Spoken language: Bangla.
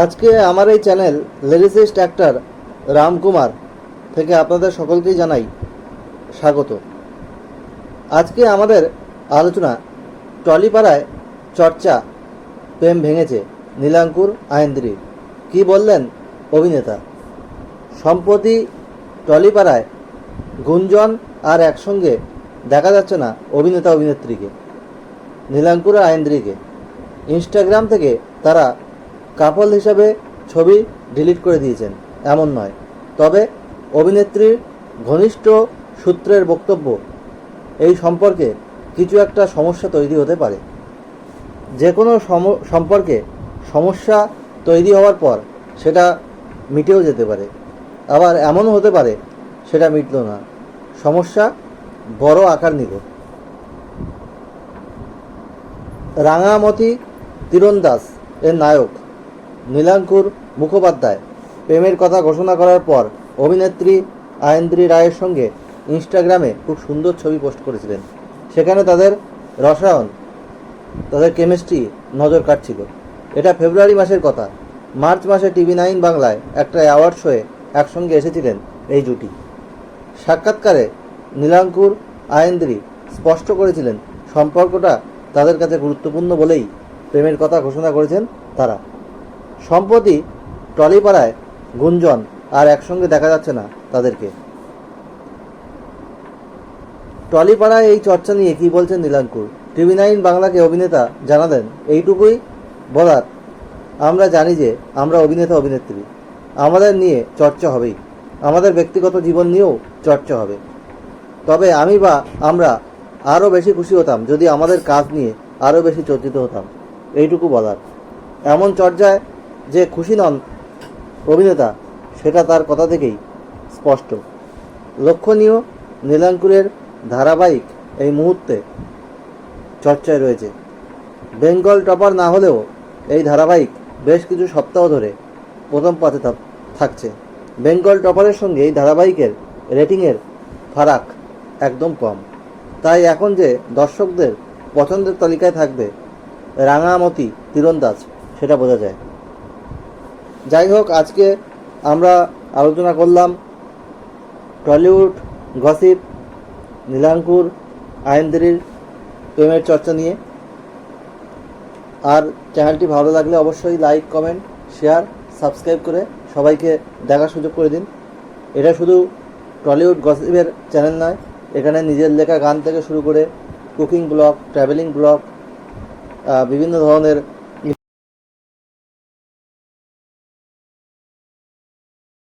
আজকে আমার এই চ্যানেল লিরিসিস্ট অ্যাক্টর রামকুমার থেকে আপনাদের সকলকেই জানাই স্বাগত। আজকে আমাদের আলোচনা টলিপাড়ায় চর্চা, প্রেম ভেঙেছে নীলাঙ্কুর আয়েন্দ্রির কি বললেন অভিনেতা? সম্প্রতি টলিপাড়ায় গুঞ্জন আর একসঙ্গে দেখা যাচ্ছে না অভিনেতা অভিনেত্রীকে নীলাঙ্কুর আয়েন্দ্রিকে ইনস্টাগ্রাম থেকে তারা কাপল হিসাবে ছবি ডিলিট করে দিয়েছেন, এমন নয়। তবে অভিনেত্রীর ঘনিষ্ঠ সূত্রের বক্তব্য, এই সম্পর্কে কিছু একটা সমস্যা তৈরি হতে পারে। যে কোনো সম- সম্পর্কে সমস্যা তৈরি হওয়ার পর সেটা মিটেও যেতে পারে। আবার এমনও হতে পারে, সেটা মিটল না। সমস্যা বড় আকার নিল। রাঙামতি তীরন্দাস এর নায়ক নীলাঙ্কুর মুখোপাধ্যায়। প্রেমের কথা ঘোষণা করার পর অভিনেত্রী আয়েন্দ্রী রায়ের সঙ্গে ইনস্টাগ্রামে খুব সুন্দর ছবি পোস্ট করেছিলেন। সেখানে তাদের রসায়ন, তাদের কেমিস্ট্রি নজর কাটছিল এটা ফেব্রুয়ারি মাসের কথা। মার্চ মাসে টিভি নাইন বাংলায় একটা অ্যাওয়ার্ড শোয়ে একসঙ্গে এসেছিলেন এই জুটি। সাক্ষাৎকারে নীলাঙ্কুর আয়েন্দ্রী স্পষ্ট করেছিলেন, সম্পর্কটা তাদের কাছে গুরুত্বপূর্ণ বলেই প্রেমের কথা ঘোষণা করেছেন তারা। সম্প্রতি টলিপাড়ায় গুঞ্জন আর একসঙ্গে দেখা যাচ্ছে না তাদেরকে। টলিপাড়ায় এই চর্চা নিয়ে কি বলছেন নীলাঙ্কুর? টিভি নাইন বাংলাকে অভিনেতা জানালেন, এইটুকুই বলার। আমরা জানি যে আমরা অভিনেতা, অভিনেত্রী। আমাদের নিয়ে চর্চা হবেই। আমাদের ব্যক্তিগত জীবন নিয়েও চর্চা হবে। তবে আমি বা আমরা আরও বেশি খুশি হতাম যদি আমাদের কাজ নিয়ে আরও বেশি চর্চিত হতাম। এইটুকু বলার। এমন চর্চায় যে খুশি নন অভিনেতা, সেটা তার কথা থেকেই স্পষ্ট। লক্ষণীয় নীলাঙ্কুরের ধারাবাহিক এই মুহূর্তে চর্চায় রয়েছে। বেঙ্গল টপার না হলেও এই ধারাবাহিক বেশ কিছু সপ্তাহ ধরে প্রথম পাতে থাক- থাকছে। বেঙ্গল টপারের সঙ্গে এই ধারাবাহিকের রেটিংয়ের ফারাক একদম কম। তাই এখন যে দর্শকদের পছন্দের তালিকায় থাকবে রাঙামতি তীরন্দাজ, সেটা বোঝা যায়। যাই হোক, আজকে আমরা আলোচনা করলাম টলিউড, গসিপ, নীলাঙ্কুর আয়েন্দ্রির প্রেমের চর্চা নিয়ে। আর চ্যানেলটি ভালো লাগলে অবশ্যই লাইক, কমেন্ট, শেয়ার, সাবস্ক্রাইব করে সবাইকে দেখার সুযোগ করে দিন। এটা শুধু টলিউড, গসিপের চ্যানেল নয়, এখানে নিজের লেখা গান থেকে শুরু করে কুকিং ব্লগ, ট্রাভেলিং ব্লগ বিভিন্ন ধরনের